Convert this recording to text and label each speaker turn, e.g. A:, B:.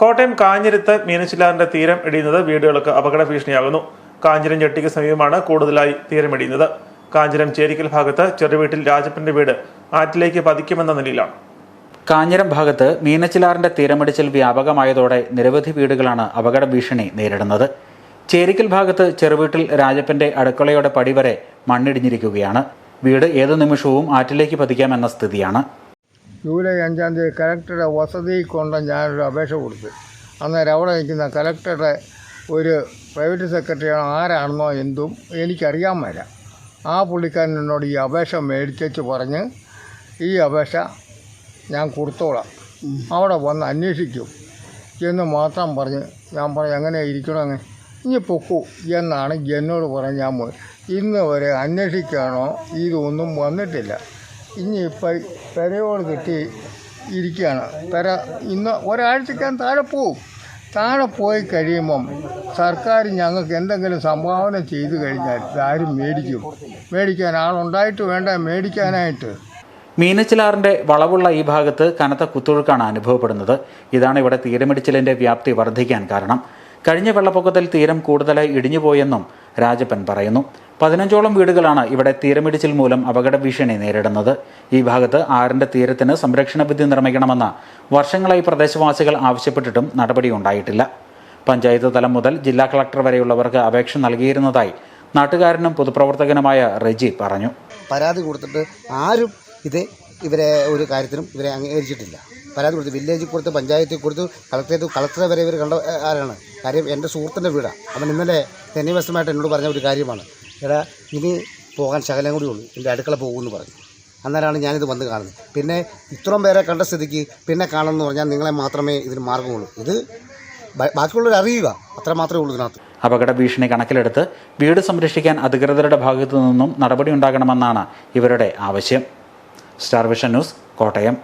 A: കോട്ടയം കാഞ്ഞിരത്ത് മീനച്ചിലാറിന്റെ തീരം ഇടിയുന്നത് വീടുകൾക്ക് അപകട ഭീഷണിയാകുന്നു കാഞ്ഞിരം ജെട്ടിക്ക് സമീപമാണ് കൂടുതലായി തീരമിടിയുന്നത് കാഞ്ഞിരം ചേരിക്കൽ ഭാഗത്ത് ചെറുവീട്ടിൽ രാജപ്പന്റെ വീട് ആറ്റിലേക്ക് പതിക്കുമെന്ന നിലയിലാണ്.
B: കാഞ്ഞിരം ഭാഗത്ത് മീനച്ചിലാറിന്റെ തീരമിടിച്ചിൽ വ്യാപകമായതോടെ നിരവധി വീടുകളാണ് അപകട ഭീഷണി നേരിടുന്നത്. ചേരിക്കൽ ഭാഗത്ത് ചെറുവീട്ടിൽ രാജപ്പന്റെ അടുക്കളയുടെ പടി വരെ മണ്ണിടിഞ്ഞിരിക്കുകയാണ്. വീട് ഏതു നിമിഷവും ആറ്റിലേക്ക് പതിക്കാമെന്ന സ്ഥിതിയാണ്.
C: ജൂലൈ അഞ്ചാം തീയതി കലക്ടറുടെ വസതി കൊണ്ട് ഞാനൊരു അപേക്ഷ കൊടുത്തു. അന്നേരം അവിടെ നിൽക്കുന്ന കലക്ടറുടെ ഒരു പ്രൈവറ്റ് സെക്രട്ടറി ആരാണെന്നോ എന്തും എനിക്കറിയാൻ വരാം. ആ പുള്ളിക്കാരൻ എന്നോട് ഈ അപേക്ഷ മേടിച്ചു പറഞ്ഞ് ഈ അപേക്ഷ ഞാൻ കൊടുത്തോളാം. അവിടെ വന്ന് അന്വേഷിക്കും എന്ന് മാത്രം പറഞ്ഞ് ഞാൻ പറഞ്ഞു എങ്ങനെ ഇരിക്കണമെന്ന്? ഇനി പൊക്കൂ എന്നാണ് എന്നോട് പറഞ്ഞ് ഞാൻ ഇന്ന് വരെ അന്വേഷിക്കാനോ ഇതൊന്നും വന്നിട്ടില്ല. ഇനി ഇപ്പം പെരയോട് കിട്ടി ഇരിക്കുകയാണ്. പെര ഇന്ന് ഒരാഴ്ചക്കാൻ താഴെ പോവും. താഴെ പോയി കഴിയുമ്പം സർക്കാർ ഞങ്ങൾക്ക് എന്തെങ്കിലും സംഭാവന ചെയ്തു കഴിഞ്ഞാൽ ആരും മേടിക്കും. മേടിക്കാൻ ആളുണ്ടായിട്ട് വേണ്ട മേടിക്കാനായിട്ട്.
B: മീനച്ചിലാറിന്റെ വളവുള്ള ഈ ഭാഗത്ത് കനത്ത കുത്തൊഴുക്കാണ് അനുഭവപ്പെടുന്നത്. ഇതാണ് ഇവിടെ തീരമിടിച്ചിലിന്റെ വ്യാപ്തി വർദ്ധിക്കാൻ കാരണം. കഴിഞ്ഞ വെള്ളപ്പൊക്കത്തിൽ തീരം കൂടുതലായി ഇടിഞ്ഞുപോയെന്നും രാജപ്പൻ പറയുന്നു. പതിനഞ്ചോളം വീടുകളാണ് ഇവിടെ തീരമിടിച്ചിൽ മൂലം അപകട ഭീഷണി നേരിടുന്നത്. ഈ ഭാഗത്ത് ആറിന്റെ തീരത്തിന് സംരക്ഷണ ഭിത്തി നിർമ്മിക്കണമെന്ന് വർഷങ്ങളായി പ്രദേശവാസികൾ ആവശ്യപ്പെട്ടിട്ടും നടപടിയുണ്ടായിട്ടില്ല. പഞ്ചായത്ത് തലം മുതൽ ജില്ലാ കളക്ടർ വരെയുള്ളവർക്ക് അപേക്ഷ നൽകിയിരുന്നതായി നാട്ടുകാരനും പൊതുപ്രവർത്തകനുമായ റെജി പറഞ്ഞു.
D: പരാതി കൊടുത്തിട്ട് ആരും ഇത് ഇവരെ ഒരു കാര്യത്തിനും ഇവരെ അംഗീകരിച്ചിട്ടില്ല. പരാതി കൊടുത്തു. വില്ലേജിൽ കൊടുത്ത് പഞ്ചായത്തിൽ കൊടുത്തു കളക്ടറേറ്റ് കളക്ടറെ വരെ ഇവർ കണ്ട ആരാണ്? കാര്യം എന്റെ സുഹൃത്തിന്റെ വീടാണ് അവൻ ഇന്നലെ തെന്നിവസമായിട്ട് എന്നോട് പറഞ്ഞ ഒരു കാര്യമാണ്. എടാ ഇനി പോകാൻ ശകലം കൂടി ഉള്ളൂ. എന്റെ അടുക്കള പോകുമെന്ന് പറഞ്ഞു. അന്നേരമാണ് ഞാനിത് വന്ന് കാണുന്നത്. പിന്നെ ഇത്രയും പേരെ കണ്ട സ്ഥിതിക്ക് പിന്നെ കാണണമെന്ന് പറഞ്ഞാൽ നിങ്ങളെ മാത്രമേ ഇതിന് മാർഗമുള്ളൂ. ഇത് ബാക്കിയുള്ളവർ അറിയുക. അത്ര മാത്രമേ ഉള്ളൂ ഇതിനകത്ത്.
B: അപകട ഭീഷണി കണക്കിലെടുത്ത് വീട് സംരക്ഷിക്കാൻ അധികൃതരുടെ ഭാഗത്തു നിന്നും നടപടി ഉണ്ടാകണമെന്നാണ് ഇവരുടെ ആവശ്യം. Star Vision News Kottayam.